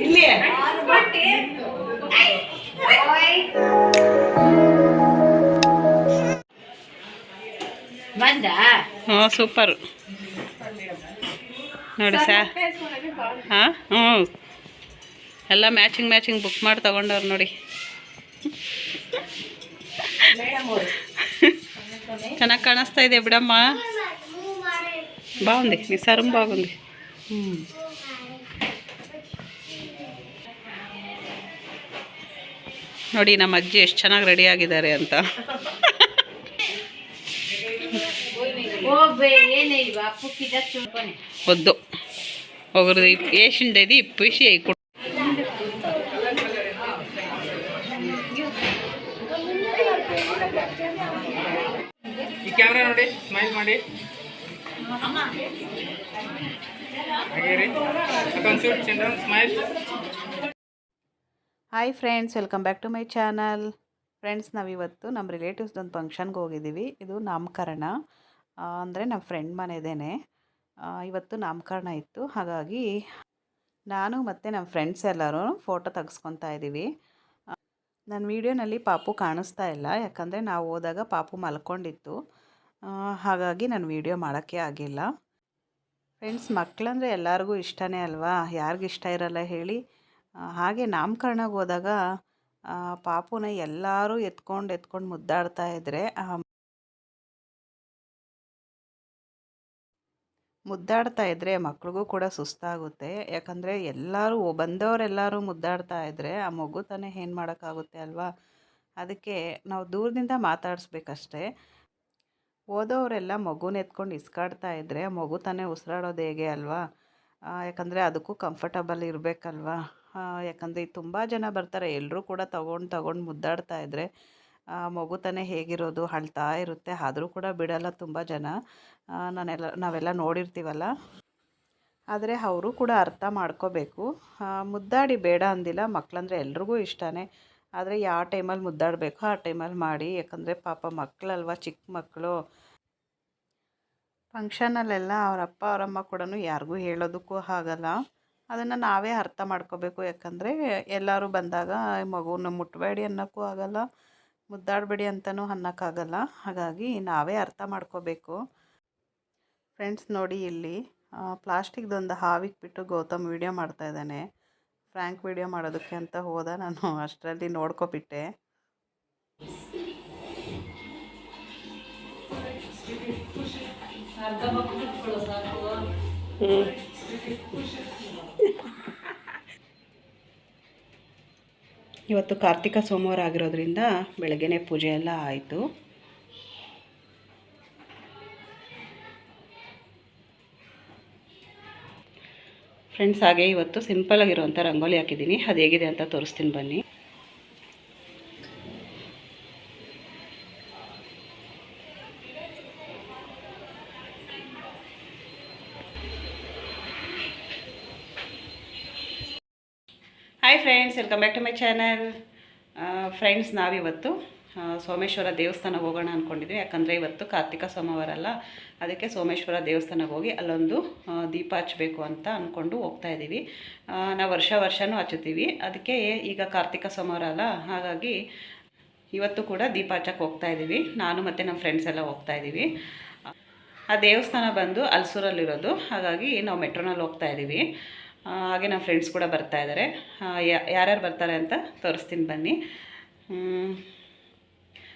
ಇಲ್ಲಿ ಬಂದ ಹ್ಞೂ ಸೂಪರು ನೋಡಿ ಸಾ ಹಾಂ ಹ್ಞೂ ಎಲ್ಲ ಮ್ಯಾಚಿಂಗ್ ಮ್ಯಾಚಿಂಗ್ ಬುಕ್ ಮಾಡಿ ತಗೊಂಡವ್ರು ನೋಡಿ ಚೆನ್ನಾಗಿ ಕಾಣಿಸ್ತಾ ಇದೆ ಬಿಡಮ್ಮ బాగుంది నీ సరం బాగుంది ನೋಡಿ ನಮ್ಮ ಅಜ್ಜಿ ಎಷ್ಟು ಚೆನ್ನಾಗಿ ರೆಡಿ ಆಗಿದ್ದಾರೆ ಅಂತ. ಒದ್ದು. ಒಬ್ಬರು ಏಷಿಂದ ಇದೆ ಇಪ್ಪುಷಿ ಐಕು ಈ ಕ್ಯಾಮ್ರಾ ನೋಡಿ ಸ್ಮೈಲ್ ಮಾಡಿ. ಹಾಗೆ smile hi friends welcome back to my channel friends ನಾವಿವತ್ತು ನಮ್ಮ ರಿಲೇಟಿವ್ಸ್ದೊಂದು ಫಂಕ್ಷನ್ಗೆ ಹೋಗಿದ್ದೀವಿ ಇದು ನಾಮಕರಣ. ಅಂದರೆ ನಮ್ಮ ಫ್ರೆಂಡ್ ಮನೆದೇನೆ. ಇವತ್ತು ನಾಮಕರಣ ಇತ್ತು. ಹಾಗಾಗಿ ನಾನು ಮತ್ತು ನಮ್ಮ ಫ್ರೆಂಡ್ಸ್ ಎಲ್ಲರೂ ಫೋಟೋ ತೆಗೆಸ್ಕೊತಾ ಇದ್ದೀವಿ ನನ್ನ ವೀಡಿಯೋನಲ್ಲಿ ಪಾಪು ಕಾಣಿಸ್ತಾ ಇಲ್ಲ. ಯಾಕಂದರೆ ನಾವು ಹೋದಾಗ ಪಾಪು ಮಲ್ಕೊಂಡಿತ್ತು. ಹಾಗಾಗಿ ನಾನು ವೀಡಿಯೋ ಮಾಡೋಕ್ಕೆ ಆಗಿಲ್ಲ. ಫ್ರೆಂಡ್ಸ್ ಮಕ್ಕಳಂದರೆ ಎಲ್ಲರಿಗೂ ಇಷ್ಟನೇ ಅಲ್ವಾ? ಯಾರಿಗಿಷ್ಟ ಇರಲ್ಲ ಹೇಳಿ. ಹಾಗೆ ನಾಮಕರಣಕ್ಕೆ ಹೋದಾಗ ಪಾಪುನ ಎಲ್ಲರೂ ಎತ್ಕೊಂಡು ಎತ್ಕೊಂಡು ಮುದ್ದಾಡ್ತಾ ಇದ್ರೆ ಮುದ್ದಾಡ್ತಾ ಇದ್ದರೆ ಮಕ್ಳಿಗೂ ಕೂಡ ಸುಸ್ತಾಗುತ್ತೆ. ಯಾಕಂದರೆ ಎಲ್ಲರೂ ಬಂದವರೆಲ್ಲರೂ ಮುದ್ದಾಡ್ತಾ ಇದ್ದರೆ ಆ ಮಗು ತಾನೇ ಏನು ಮಾಡೋಕ್ಕಾಗುತ್ತೆ ಅಲ್ವಾ? ಅದಕ್ಕೆ ನಾವು ದೂರದಿಂದ ಮಾತಾಡಿಸ್ಬೇಕಷ್ಟೇ. ಓದೋರೆಲ್ಲ ಮಗುನ ಎತ್ಕೊಂಡು ಇಸ್ಕಾಡ್ತಾ ಇದ್ದರೆ ಮಗು ತಾನೇ ಉಸಿರಾಡೋದು ಹೇಗೆ ಅಲ್ವಾ? ಯಾಕಂದರೆ ಅದಕ್ಕೂ ಕಂಫರ್ಟಬಲ್ ಇರಬೇಕಲ್ವಾ? ಯಾಕಂದರೆ ತುಂಬ ಜನ ಬರ್ತಾರೆ ಎಲ್ಲರೂ ಕೂಡ ತಗೊಂಡು ತಗೊಂಡು ಮುದ್ದಾಡ್ತಾ ಇದ್ದರೆ ಮಗು ತಾನೇ ಹೇಗಿರೋದು, ಅಳ್ತಾ ಇರುತ್ತೆ, ಆದರೂ ಕೂಡ ಬಿಡಲ್ಲ ತುಂಬ ಜನ. ನಾನೆಲ್ಲ, ನಾವೆಲ್ಲ ನೋಡಿರ್ತೀವಲ್ಲ? ಆದರೆ ಅವರು ಕೂಡ ಅರ್ಥ ಮಾಡ್ಕೋಬೇಕು. ಮುದ್ದಾಡಿ ಬೇಡ ಅಂದಿಲ್ಲ ಮಕ್ಕಳಂದ್ರೆ ಎಲ್ರಿಗೂ ಇಷ್ಟನೇ. ಆದರೆ ಯಾವ ಟೈಮಲ್ಲಿ ಮುದ್ದಾಡಬೇಕು, ಆ ಟೈಮಲ್ಲಿ ಮಾಡಿ, ಯಾಕಂದರೆ ಪಾಪ ಮಕ್ಕಳಲ್ವ ಚಿಕ್ಕ ಮಕ್ಕಳು ಫಂಕ್ಷನಲ್ಲೆಲ್ಲ ಅವರಪ್ಪ ಅವರಮ್ಮ ಕೂಡ ಯಾರಿಗೂ ಹೇಳೋದಕ್ಕೂ ಆಗಲ್ಲ. ಅದನ್ನು ನಾವೇ ಅರ್ಥ ಮಾಡ್ಕೋಬೇಕು. ಯಾಕಂದರೆ ಎಲ್ಲರೂ ಬಂದಾಗ ಮಗುನ ಮುಟ್ಟಬೇಡಿ ಅನ್ನೋಕ್ಕೂ ಆಗಲ್ಲ ಮುದ್ದಾಡಬೇಡಿ ಅಂತಲೂ ಅನ್ನೋಕ್ಕಾಗಲ್ಲ. ಹಾಗಾಗಿ ನಾವೇ ಅರ್ಥ ಮಾಡ್ಕೋಬೇಕು. ಫ್ರೆಂಡ್ಸ್ ನೋಡಿ ಇಲ್ಲಿ ಪ್ಲಾಸ್ಟಿಕ್ದೊಂದು ಹಾವಿಕ್ಬಿಟ್ಟು ಗೌತಮ್ ವೀಡಿಯೋ ಮಾಡ್ತಾ ಇದ್ದಾನೆ. ಫ್ರ್ಯಾಂಕ್ ವೀಡಿಯೋ ಮಾಡೋದಕ್ಕೆ ಅಂತ ಹೋದ ನಾನು ಅಷ್ಟರಲ್ಲಿ ನೋಡ್ಕೊಬಿಟ್ಟೆ. ಇವತ್ತು ಕಾರ್ತಿಕ ಸೋಮವಾರ ಆಗಿರೋದ್ರಿಂದ ಬೆಳಗ್ಗೆನೇ ಪೂಜೆ ಎಲ್ಲ ಆಯಿತು. ಫ್ರೆಂಡ್ಸ್ ಹಾಗೆ ಇವತ್ತು ಸಿಂಪಲ್ ಆಗಿರುವಂಥ ರಂಗೋಲಿ ಹಾಕಿದ್ದೀನಿ. ಅದು ಹೇಗಿದೆ ಅಂತ ತೋರಿಸ್ತೀನಿ ಬನ್ನಿ. Hi friends welcome back to my channel friends ನಾವಿವತ್ತು ಸೋಮೇಶ್ವರ ದೇವಸ್ಥಾನಕ್ಕೆ ಹೋಗೋಣ ಅಂದ್ಕೊಂಡಿದ್ವಿ ಯಾಕಂದರೆ ಇವತ್ತು ಕಾರ್ತಿಕ ಸೋಮವಾರ ಅಲ್ಲ. ಅದಕ್ಕೆ ಸೋಮೇಶ್ವರ ದೇವಸ್ಥಾನಕ್ಕೆ ಹೋಗಿ ಅಲ್ಲೊಂದು ದೀಪ ಹಚ್ಚಬೇಕು ಅಂತ ಅಂದ್ಕೊಂಡು ಹೋಗ್ತಾ ಇದ್ದೀವಿ ನಾವು ವರ್ಷ ವರ್ಷವೂ ಹಚ್ಚುತ್ತೀವಿ. ಅದಕ್ಕೆ ಈಗ ಕಾರ್ತಿಕ ಸೋಮವಾರ ಅಲ್ಲ. ಹಾಗಾಗಿ ಇವತ್ತು ಕೂಡ ದೀಪ ಹಚ್ಚಕ್ಕೆ ಹೋಗ್ತಾ ಇದ್ದೀವಿ ನಾನು ಮತ್ತು ನಮ್ಮ ಫ್ರೆಂಡ್ಸ್ ಎಲ್ಲ ಹೋಗ್ತಾ ಇದ್ದೀವಿ ಆ ದೇವಸ್ಥಾನ ಬಂದು ಅಲ್ಸೂರಲ್ಲಿರೋದು. ಹಾಗಾಗಿ ನಾವು ಮೆಟ್ರೋನಲ್ಲಿ ಹೋಗ್ತಾ ಇದ್ದೀವಿ ಹಾಗೆ ನಮ್ಮ ಫ್ರೆಂಡ್ಸ್ ಕೂಡ ಬರ್ತಾ ಇದ್ದಾರೆ ಯಾರ್ಯಾರು ಬರ್ತಾರೆ ಅಂತ ತೋರಿಸ್ತೀನಿ ಬನ್ನಿ.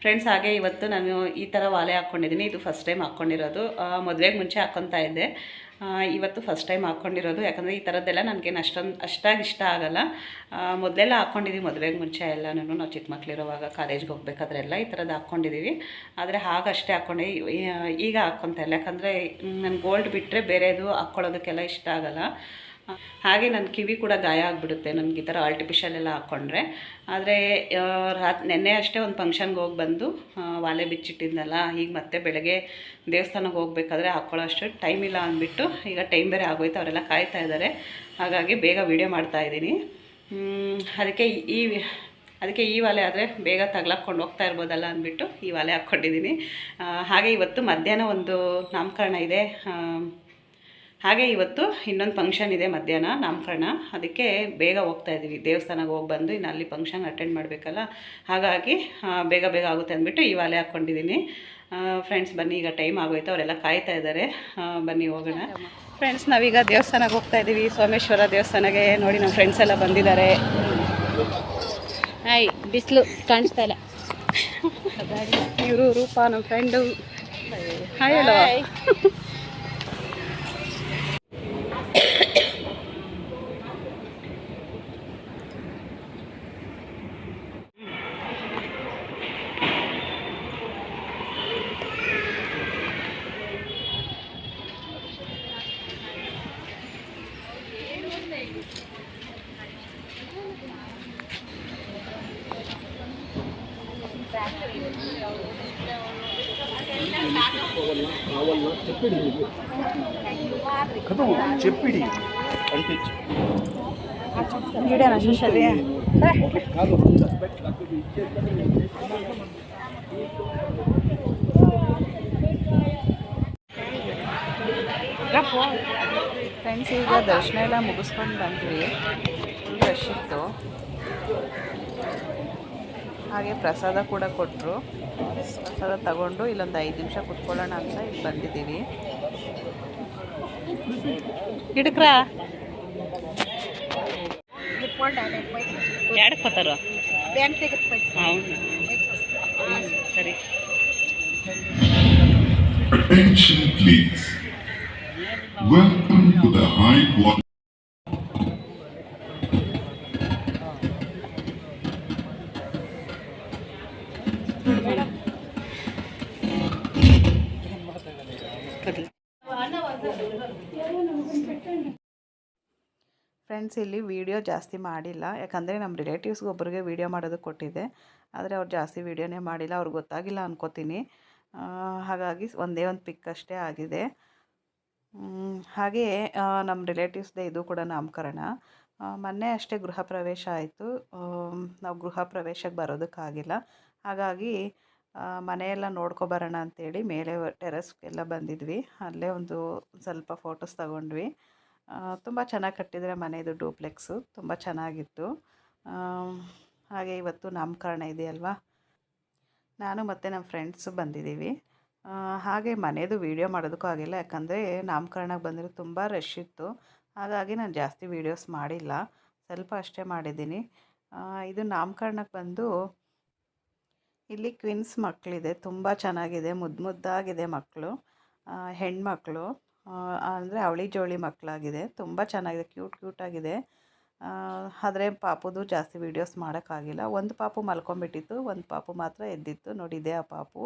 ಫ್ರೆಂಡ್ಸ್ ಹಾಗೆ ಇವತ್ತು ನಾನು ಈ ಥರ ವಾಲೆ ಹಾಕ್ಕೊಂಡಿದ್ದೀನಿ ಇದು ಫಸ್ಟ್ ಟೈಮ್ ಹಾಕ್ಕೊಂಡಿರೋದು. ಮದುವೆಗೆ ಮುಂಚೆ ಹಾಕ್ಕೊತಾ ಇದ್ದೆ. ಇವತ್ತು ಫಸ್ಟ್ ಟೈಮ್ ಹಾಕ್ಕೊಂಡಿರೋದು. ಯಾಕಂದರೆ ಈ ಥರದ್ದೆಲ್ಲ ನನಗೇನು ಅಷ್ಟೊಂದು ಅಷ್ಟಾಗಿ ಇಷ್ಟ ಆಗಲ್ಲ. ಮೊದಲೆಲ್ಲ ಹಾಕ್ಕೊಂಡಿದ್ದೀವಿ ಮದುವೆಗೆ ಮುಂಚೆ ಎಲ್ಲನೂ ನಾವು ಚಿಕ್ಕ ಮಕ್ಕಳಿರುವಾಗ ಕಾಲೇಜ್ಗೆ ಹೋಗ್ಬೇಕಾದ್ರೆಲ್ಲ ಈ ಥರದ್ದು ಹಾಕ್ಕೊಂಡಿದ್ದೀವಿ ಆದರೆ ಹಾಗಷ್ಟೇ ಹಾಕ್ಕೊಂಡೆ ಈಗ ಹಾಕ್ಕೊತಾ ಇಲ್ಲ. ಯಾಕಂದರೆ ನಾನು ಗೋಲ್ಡ್ ಬಿಟ್ಟರೆ ಬೇರೆದು ಹಾಕ್ಕೊಳ್ಳೋದಕ್ಕೆಲ್ಲ ಇಷ್ಟ ಆಗಲ್ಲ. ಹಾಗೆ ನನ್ನ ಕಿವಿ ಕೂಡ ಗಾಯ ಆಗಿಬಿಡುತ್ತೆ. ನನಗೆ ಈ ಥರ ಆರ್ಟಿಫಿಷಿಯಲ್ ಎಲ್ಲ ಹಾಕ್ಕೊಂಡ್ರೆ ಆದರೆ ರಾತ್, ನೆನ್ನೆ ಅಷ್ಟೇ ಒಂದು ಫಂಕ್ಷನ್ಗೆ ಹೋಗಿ ಬಂದು ವಾಲೆ ಬಿಚ್ಚಿಟ್ಟಿದ್ನಲ್ಲ ಈಗ ಮತ್ತೆ ಬೆಳಗ್ಗೆ ದೇವಸ್ಥಾನಕ್ಕೆ ಹೋಗ್ಬೇಕಾದ್ರೆ ಹಾಕ್ಕೊಳ್ಳೋ ಅಷ್ಟು ಟೈಮ್ ಇಲ್ಲ ಅಂದ್ಬಿಟ್ಟು, ಈಗ ಟೈಮ್ ಬೇರೆ ಆಗೋಯ್ತು, ಅವರೆಲ್ಲ ಕಾಯ್ತಾ ಇದ್ದಾರೆ ಹಾಗಾಗಿ ಬೇಗ ವೀಡಿಯೋ ಮಾಡ್ತಾ ಇದ್ದೀನಿ. ಅದಕ್ಕೆ ಈ ಅದಕ್ಕೆ ಈ ವಾಲೆ ಆದರೆ ಬೇಗ ತಗ್ಲಾಕ್ಕೊಂಡು ಹೋಗ್ತಾ ಇರ್ಬೋದಲ್ಲ ಅಂದ್ಬಿಟ್ಟು ಈ ವಾಲೆ ಹಾಕ್ಕೊಂಡಿದ್ದೀನಿ. ಹಾಗೆ ಇವತ್ತು ಮಧ್ಯಾಹ್ನ ಒಂದು ನಾಮಕರಣ ಇದೆ. ಹಾಗೆ ಇವತ್ತು ಇನ್ನೊಂದು ಫಂಕ್ಷನ್ ಇದೆ ಮಧ್ಯಾಹ್ನ ನಾಮಕರಣ ಅದಕ್ಕೆ ಬೇಗ ಹೋಗ್ತಾ ಇದ್ದೀವಿ. ದೇವಸ್ಥಾನಕ್ಕೆ ಹೋಗಿ ಬಂದು ಇನ್ನು ಅಲ್ಲಿ ಫಂಕ್ಷನ್ ಅಟೆಂಡ್ ಮಾಡಬೇಕಲ್ಲ? ಹಾಗಾಗಿ ಬೇಗ ಬೇಗ ಆಗುತ್ತೆ ಅಂದ್ಬಿಟ್ಟು ಈ ವಾಲೆ ಹಾಕ್ಕೊಂಡಿದ್ದೀನಿ. ಫ್ರೆಂಡ್ಸ್ ಬನ್ನಿ ಈಗ ಟೈಮ್ ಆಗೋಯ್ತು. ಅವರೆಲ್ಲ ಕಾಯ್ತಾ ಇದ್ದಾರೆ. ಬನ್ನಿ ಹೋಗೋಣ. ಫ್ರೆಂಡ್ಸ್ ನಾವೀಗ ದೇವಸ್ಥಾನಕ್ಕೆ ಹೋಗ್ತಾ ಇದ್ದೀವಿ. ಸೋಮೇಶ್ವರ ದೇವಸ್ಥಾನಕ್ಕೆ ನೋಡಿ ನಮ್ಮ ಫ್ರೆಂಡ್ಸ್ ಎಲ್ಲ ಬಂದಿದ್ದಾರೆ. ಹಾಯ್ ಬಿಸಿಲು ಕಾಣಿಸ್ತಾ ಇಲ್ಲ. ಇವರು ರೂಪ ನಮ್ಮ ಫ್ರೆಂಡು ಹಾಯ್ ಹೇಳೋ చెప్పిడి అంటించు వీడియోనా చూసేది ಫ್ರೆಂಡ್ಸ್ ಈಗ ದರ್ಶನ ಎಲ್ಲ ಮುಗಿಸ್ಕೊಂಡು ಬಂದ್ವಿ ಫುಲ್ ರಶ್ ಇತ್ತು ಹಾಗೆ ಪ್ರಸಾದ ಕೂಡ ಕೊಟ್ಟರು ಪ್ರಸಾದ ತಗೊಂಡು ಇಲ್ಲೊಂದು ಐದು ನಿಮಿಷ ಕುತ್ಕೊಳ್ಳೋಣ ಅಂತ ಇಲ್ಲಿ ಬಂದಿದ್ದೀವಿ. ಗಿಡಕ್ರ ಸರಿ. ಫ್ರೆಂಡ್ಸ್ ಇಲ್ಲಿ ವೀಡಿಯೋ ಜಾಸ್ತಿ ಮಾಡಿಲ್ಲ. ಯಾಕಂದರೆ ನಮ್ಮ ರಿಲೇಟಿವ್ಸ್ಗೆ ಒಬ್ಬರಿಗೆ ವೀಡಿಯೋ ಮಾಡೋದಕ್ಕೆ ಕೊಟ್ಟಿದ್ದೆ. ಆದರೆ ಅವ್ರು ಜಾಸ್ತಿ ವೀಡಿಯೋನೇ ಮಾಡಿಲ್ಲ. ಅವ್ರಿಗೆ ಗೊತ್ತಾಗಿಲ್ಲ ಅನ್ಕೋತೀನಿ. ಹಾಗಾಗಿ ಒಂದೇ ಒಂದು ಪಿಕ್ ಅಷ್ಟೇ ಆಗಿದೆ. ಹಾಗೆಯೇ ನಮ್ಮ ರಿಲೇಟಿವ್ಸ್ದೇ ಇದು ಕೂಡ ನಾಮಕರಣ. ಮೊನ್ನೆ ಅಷ್ಟೇ ಗೃಹ ಪ್ರವೇಶ ಆಯಿತು. ನಾವು ಗೃಹ ಪ್ರವೇಶಕ್ಕೆ ಬರೋದಕ್ಕಾಗಿಲ್ಲ. ಹಾಗಾಗಿ ಮನೆಯೆಲ್ಲ ನೋಡ್ಕೊಬರೋಣ ಅಂಥೇಳಿ ಮೇಲೆ ಟೆರೆಸ್ಗೆಲ್ಲ ಬಂದಿದ್ವಿ. ಅಲ್ಲೇ ಒಂದು ಸ್ವಲ್ಪ ಫೋಟೋಸ್ ತಗೊಂಡ್ವಿ. ತುಂಬ ಚೆನ್ನಾಗಿ ಕಟ್ಟಿದರೆ ಮನೆಯದು ಡೂಪ್ಲೆಕ್ಸು, ತುಂಬ ಚೆನ್ನಾಗಿತ್ತು. ಹಾಗೆ ಇವತ್ತು ನಾಮಕರಣ ಇದೆಯಲ್ವಾ ನಾನು ಮತ್ತು ನಮ್ಮ ಫ್ರೆಂಡ್ಸು ಬಂದಿದ್ದೀವಿ. ಹಾಗೆ ಮನೆಯದು ವೀಡಿಯೋ ಮಾಡೋದಕ್ಕೂ ಆಗಿಲ್ಲ, ಯಾಕಂದರೆ ನಾಮಕರಣಕ್ಕೆ ಬಂದರೆ ತುಂಬ ರಶ್ ಇತ್ತು. ಹಾಗಾಗಿ ನಾನು ಜಾಸ್ತಿ ವೀಡಿಯೋಸ್ ಮಾಡಿಲ್ಲ, ಸ್ವಲ್ಪ ಅಷ್ಟೇ ಮಾಡಿದ್ದೀನಿ. ಇದು ನಾಮಕರಣಕ್ಕೆ ಬಂದು ಇಲ್ಲಿ ಕ್ವಿನ್ಸ್ ಮಕ್ಕಳಿದೆ ತುಂಬ ಚೆನ್ನಾಗಿದೆ ಮುದ್ದು ಮುದ್ದಾಗಿದೆ ಮಕ್ಕಳು. ಹೆಣ್ಮಕ್ಳು. ಅಂದರೆ ಅವಳಿ ಜೋಳಿ ಮಕ್ಕಳಾಗಿದೆ ತುಂಬ ಚೆನ್ನಾಗಿದೆ ಕ್ಯೂಟ್ ಕ್ಯೂಟಾಗಿದೆ ಆದರೆ ಪಾಪುದು ಜಾಸ್ತಿ ವೀಡಿಯೋಸ್ ಮಾಡೋಕ್ಕಾಗಿಲ್ಲ. ಒಂದು ಪಾಪು ಮಲ್ಕೊಂಬಿಟ್ಟಿತ್ತು ಒಂದು ಪಾಪು ಮಾತ್ರ ಎದ್ದಿತ್ತು. ನೋಡಿದೆ ಆ ಪಾಪು.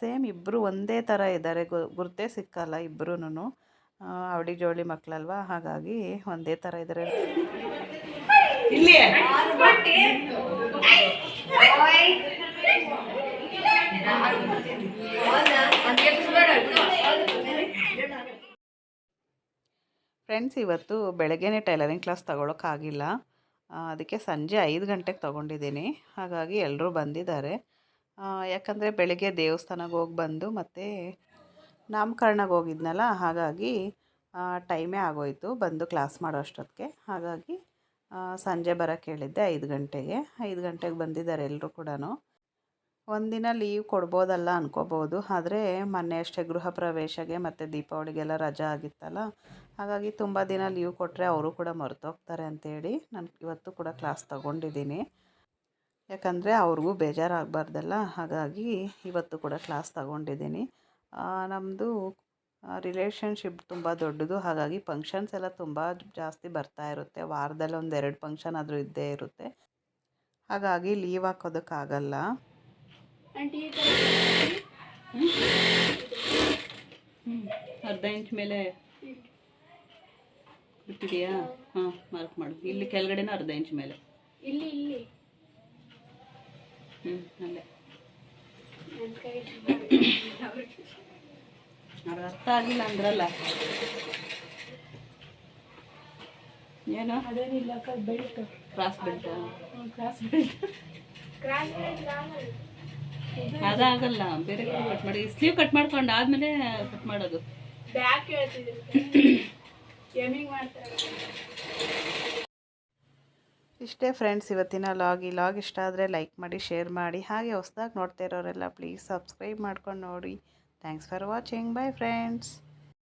ಸೇಮ್ ಇಬ್ಬರು ಒಂದೇ ಥರ ಇದ್ದಾರೆ. ಗುರ್ತೇ ಸಿಕ್ಕಲ್ಲ ಇಬ್ಬರೂ ಅವಳಿ ಜೋಳಿ ಮಕ್ಕಳಲ್ವಾ ಹಾಗಾಗಿ ಒಂದೇ ಥರ ಇದ್ದಾರೆ. ಇಲ್ಲಿ ಫ್ರೆಂಡ್ಸ್, ಇವತ್ತು ಬೆಳಗ್ಗೆನೇ ಟೈಲರಿಂಗ್ ಕ್ಲಾಸ್ ತಗೊಳಕ್ಕಾಗಿಲ್ಲ. ಅದಕ್ಕೆ ಸಂಜೆ ಐದು ಗಂಟೆಗೆ ತೊಗೊಂಡಿದ್ದೀನಿ. ಹಾಗಾಗಿ ಎಲ್ಲರೂ ಬಂದಿದ್ದಾರೆ. ಯಾಕಂದರೆ ಬೆಳಗ್ಗೆ ದೇವಸ್ಥಾನಕ್ಕೆ ಹೋಗಿ ಬಂದು ಮತ್ತು ನಾಮಕರಣಕ್ಕೆ ಹೋಗಿದ್ನಲ್ಲ, ಹಾಗಾಗಿ ಟೈಮೇ ಆಗೋಯಿತು ಬಂದು ಕ್ಲಾಸ್ ಮಾಡೋ ಅಷ್ಟೊತ್ತಿಗೆ ಹಾಗಾಗಿ ಸಂಜೆ ಬರೋಕ್ಕೆ ಹೇಳಿದ್ದೆ ಐದು ಗಂಟೆಗೆ. ಐದು ಗಂಟೆಗೆ ಬಂದಿದ್ದಾರೆ ಎಲ್ಲರೂ ಕೂಡ ಒಂದಿನ ಲೀವ್ ಕೊಡ್ಬೋದಲ್ಲ ಅನ್ಕೋಬೋದು ಆದರೆ ಮೊನ್ನೆ ಅಷ್ಟೇ ಗೃಹ ಪ್ರವೇಶಗೆ ಮತ್ತು ದೀಪಾವಳಿಗೆಲ್ಲ ರಜಾ ಆಗಿತ್ತಲ್ಲ. ಹಾಗಾಗಿ ತುಂಬ ದಿನ ಲೀವ್ ಕೊಟ್ಟರೆ ಅವರು ಕೂಡ ಮರೆತೋಗ್ತಾರೆ ಅಂತೇಳಿ ನಾನು ಇವತ್ತು ಕೂಡ ಕ್ಲಾಸ್ ತಗೊಂಡಿದ್ದೀನಿ. ಯಾಕಂದರೆ ಅವ್ರಿಗೂ ಬೇಜಾರಾಗಬಾರ್ದಲ್ಲ. ಹಾಗಾಗಿ ಇವತ್ತು ಕೂಡ ಕ್ಲಾಸ್ ತಗೊಂಡಿದ್ದೀನಿ. ನಮ್ಮದು ರಿಲೇಷನ್ಶಿಪ್ ತುಂಬ ದೊಡ್ಡದು. ಹಾಗಾಗಿ ಫಂಕ್ಷನ್ಸ್ ಎಲ್ಲ ತುಂಬ ಜಾಸ್ತಿ ಬರ್ತಾ ಇರುತ್ತೆ. ವಾರದಲ್ಲಿ ಒಂದು ಎರಡು ಫಂಕ್ಷನ್ ಆದರೂ ಇದ್ದೇ ಇರುತ್ತೆ. ಹಾಗಾಗಿ ಲೀವ್ ಹಾಕೋದಕ್ಕಾಗಲ್ಲ. ಅರ್ಧ ಇಂಚ್ ಮೇಲೆ ಬಿಟ್ಟಿದೆಯಾ? ಹಾಂ. ಮಾರ್ಕ್ ಮಾಡು. ಇಲ್ಲಿ ಕೆಳಗಡೆನೂ ಅರ್ಧ ಇಂಚ್ ಮೇಲೆ. ಇಲ್ಲಿ ಇಲ್ಲಿ. ಹ್ಞೂ ಅಲ್ಲೇ. ಅದು ಅರ್ಥ ಆಗಿಲ್ಲ ಅಂದ್ರಲ್ಲ. ಏನು? ಅದೇನಿಲ್ಲ belt cross belt cross belt ಅದಾಗಲ್ಲ ಬೇರೆ ಕಟ್ ಮಾಡಿ ಸ್ಲೀವ್ ಕಟ್ ಮಾಡ್ಕೊಂಡು ಆದಮೇಲೆ ಕಟ್ ಮಾಡೋದು. ಇಷ್ಟೇ ಫ್ರೆಂಡ್ಸ್ ಇವತ್ತಿನ ಲಾಗ್ ಈ ಲಾಗ್ ಇಷ್ಟ ಆದರೆ ಲೈಕ್ ಮಾಡಿ ಶೇರ್ ಮಾಡಿ ಹಾಗೆ ಹೊಸ್ದಾಗಿ ನೋಡ್ತಾ ಇರೋರೆಲ್ಲ ಪ್ಲೀಸ್ ಸಬ್ಸ್ಕ್ರೈಬ್ ಮಾಡ್ಕೊಂಡು ನೋಡಿ. Thanks for watching bye friends